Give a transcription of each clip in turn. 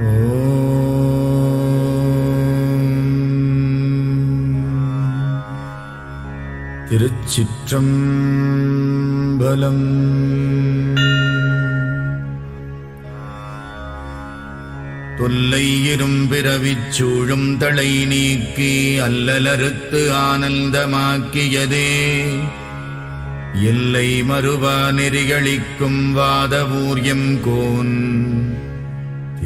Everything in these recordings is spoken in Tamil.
திருச்சிற்றம்பலம். தொல்லை இரும்பிறவிச் சூழும் தலை நீக்கி அல்லலறுத்து ஆனந்தமாக்கியதே. எல்லை மறுவா நெறிகளிக்கும் வாதவூர்யம் கோன்.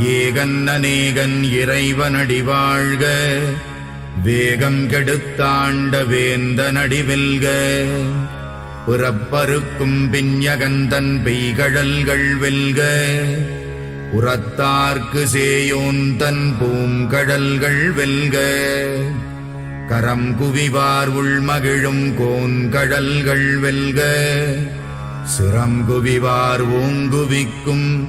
ஏகன் அநேகன் இறைவனடி வாழ்க. வேகம் கெடுத்தாண்ட வேந்த நடிவில்க புறப்பருக்கும் பின்யகந்தன் பெய்கழல்கள் வெல்க. உரத்தார்க்கு சேயோன் தன் பூங்கடல்கள் வெல்க. கரம் குவிவார் உள்மகிழும் கோன்கடல்கள் வெல்க. சிரம் குவிவார் ஓங்குவிக்கும்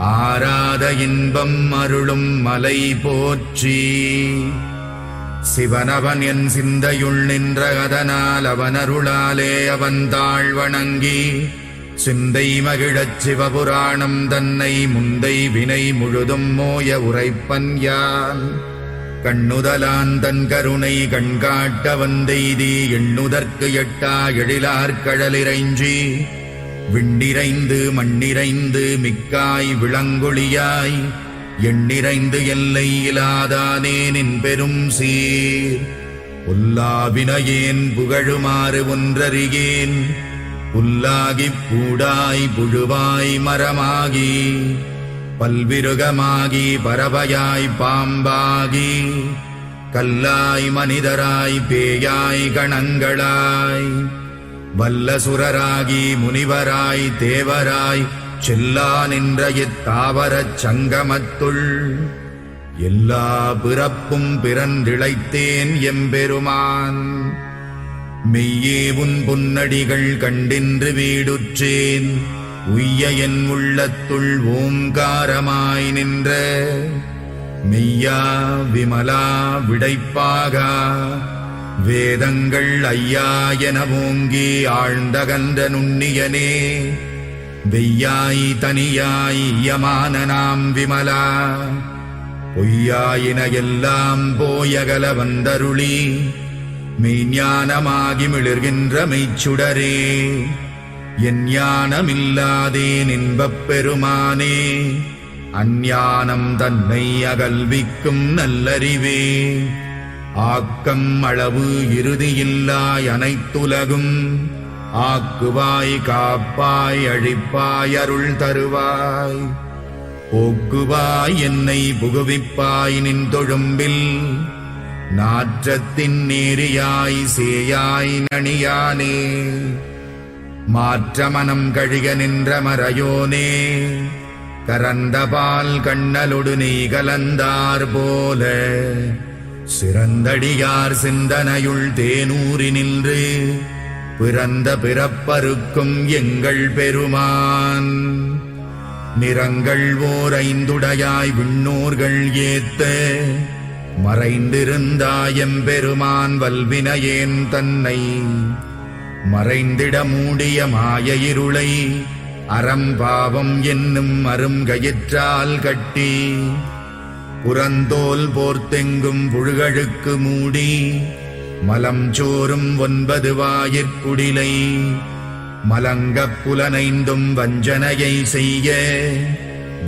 ஆராத இன்பம் அருளும் மலை போற்றி. சிவனவன் என் சிந்தையுள் நின்ற அதனால் அவன் அருளாலே அவன் தாழ் வணங்கி சிந்தை மகிழச் சிவபுராணம் தன்னை முந்தை வினை முழுதும் மோய உரைப்பன் யான். கண்ணுதலான் தன் கருணை கண்காட்ட வந்தெய்தி எண்ணுதற்கு எட்டா எழிலார் விண்ணிறைந்து மண்ணிறைந்து மிக்காய் விளங்கொழியாய். எண்ணிறைந்து எல்லை இலாதானே நின் பெரும் சீர். புல்லாவினையேன் புகழுமாறு ஒன்றறியேன். புல்லாகிப் பூடாய் புழுவாய் மரமாகி. பல்விருகமாகி பறவையாய் பாம்பாகி. கல்லாய் மனிதராய் பேயாய் கணங்களாய். வல்லசுரராகி முனிவராய் தேவராய் செல்லா நின்ற இத்தாவரச் சங்கமத்துள். எல்லா பிறப்பும் பிறந்திழைத்தேன் எம்பெருமான். மெய்யே உன் புன்னடிகள் கண்டின்று வீடுற்றேன். உய்ய என் உள்ளத்துள் ஓங்காரமாய் நின்ற. மெய்யா விமலா விடைப்பாகா. வேதங்கள் ஐயா என ஓங்கி ஆழ்ந்தகந்த நுண்ணியனே. வெய்யாய் தனியாய் யமான நாம் விமலா. பொய்யாயின எல்லாம் போயகல வந்தருளி. மெய்ஞானமாகி மிளிர்கின்ற மெய்ச்சுடரே என் ஞானமில்லாதே இன்பப் பெருமானே. அஞ்ஞானம் தன்னை அகல்விக்கும் நல்லறிவே. ஆக்கம் அளவு இறுதியில்லாய் அனைத்துலகும். ஆக்குவாய் காப்பாய் அழிப்பாய் அருள் தருவாய். போக்குவாய் என்னை புகுவிப்பாய் நின் தொழும்பில். நாற்றத்தின் நேரியாய் சேயாய் நணியானே. மாற்றமனம் கழிக நின்ற மறையோனே. கரந்தபால் கண்ணலொடு நீ கலந்தார் போல. சிறந்தடியார் சிந்தனையுள் தேனூறி நின்று பிறந்த பிறப்பருக்கும் எங்கள் பெருமான். நிறங்கள் ஓர் ஐந்துடையாய் விண்ணோர்கள் ஏத்த மறைந்திருந்தாயம் பெருமான் வல்வினையேன் தன்னை. மறைந்திட மூடிய மாய இருளை அறம்பாவம் என்னும் அருங்கயிற்றால் கட்டி புறந்தோல் போர்த்தெங்கும் புழுகழுக்கு மூடி மலம் சோறும் ஒன்பது வாயிற்குடிலை மலங்கப் புலனைந்தும் வஞ்சனையை செய்ய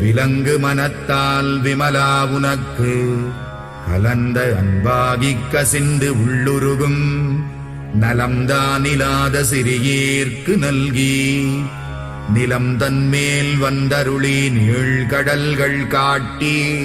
விலங்கு மனத்தால் விமலா உனக்கு. கலந்த அன்பாகிக் கசிந்து உள்ளுருகும் நலம்தானிலாத சிறியேற்கு நல்கி. நிலம் தன்மேல் வந்தருளி நீழ்கடல்கள் காட்டி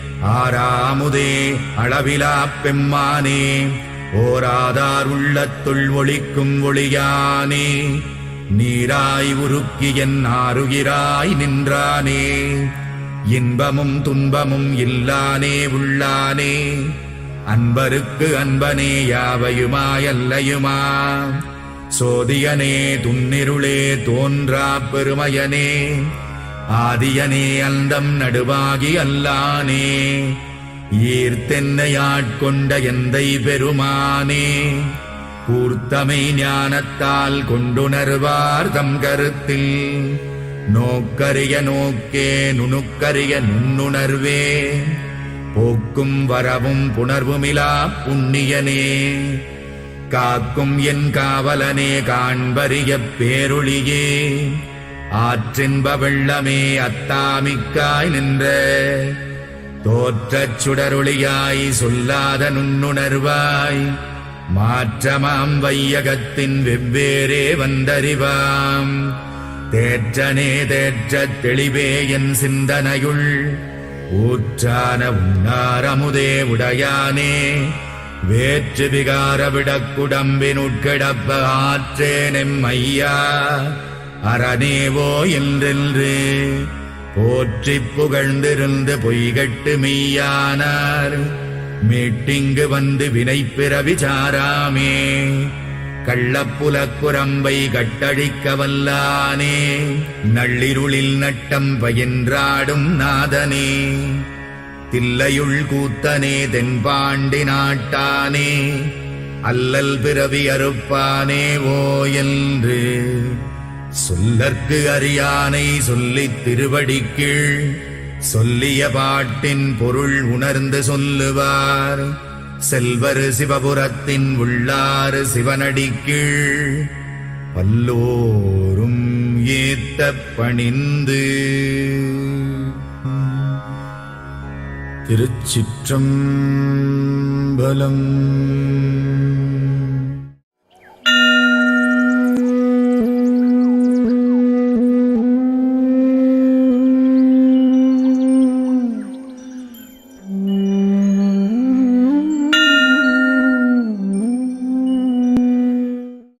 ஆறாமுதே அளவிலா பெம்மானே ஓராதார் உள்ளத்துள் ஒளிக்கும் ஒளியானே நீராய் உருக்கி என் ஆறுகிறாய் நின்றானே இன்பமும் துன்பமும் இல்லானே உள்ளானே அன்பருக்கு அன்பனே யாவையுமாயல்லையுமா? சோதியனே துன்னிருளே தோன்றா பெருமையனே ஆதியனே அந்தம் நடுவாகி அல்லானே. ஈர்த்தென்னையாட்கொண்ட எந்தை பெருமானே. கூர்த்தமை ஞானத்தால் கொண்டுணர்வார் தம் கருத்தில். நோக்கரிய நோக்கே நுணுக்கரிய நுண்ணுணர்வே. போக்கும் வரவும் புணர்வுமிலா புண்ணியனே. காக்கும் என் காவலனே காண்பறிய பேருளியே ஆற்றின்ப வெள்ளமே அத்தாமிக்காய் நின்ற. தோற்றச் சுடருளியாய் சொல்லாத நுண்ணுணர்வாய். மாற்றமாம் வையகத்தின் வெவ்வேறே வந்தறிவாம். தேற்றனே தேற்றத் தெளிவே என் சிந்தனையுள். ஊற்றான உன்னாரமுதே உடையானே. வேற்று விகார விடக்குடம்பினுட்கிடப்ப ஆற்றேனெம் ஐயா. அரணேவோ என்றென்று போற்றிப் புகழ்ந்திருந்து பொய்கட்டு மெய்யானார். மீட்டிங்கு வந்து வினை பிறவி சாராமே. கள்ளப்புலக்குரம்பை கட்டழிக்க வல்லானே. நள்ளிருளில் நட்டம் பயின்றாடும் நாதனே. தில்லையுள் கூத்தனே தென்பாண்டி நாட்டானே. அல்லல் பிறவி அறுப்பானே ஓ என்று சொல்லற்கு அறியானை சொல்லித் திருவடிக்கீழ் சொல்லிய பாட்டின் பொருள் உணர்ந்து சொல்லுவார். செல்வர் சிவபுரத்தின் உள்ளாறு சிவனடிக்கீழ் பல்லோரும் ஏத்த பணிந்து. திருச்சிற்றம்பலம்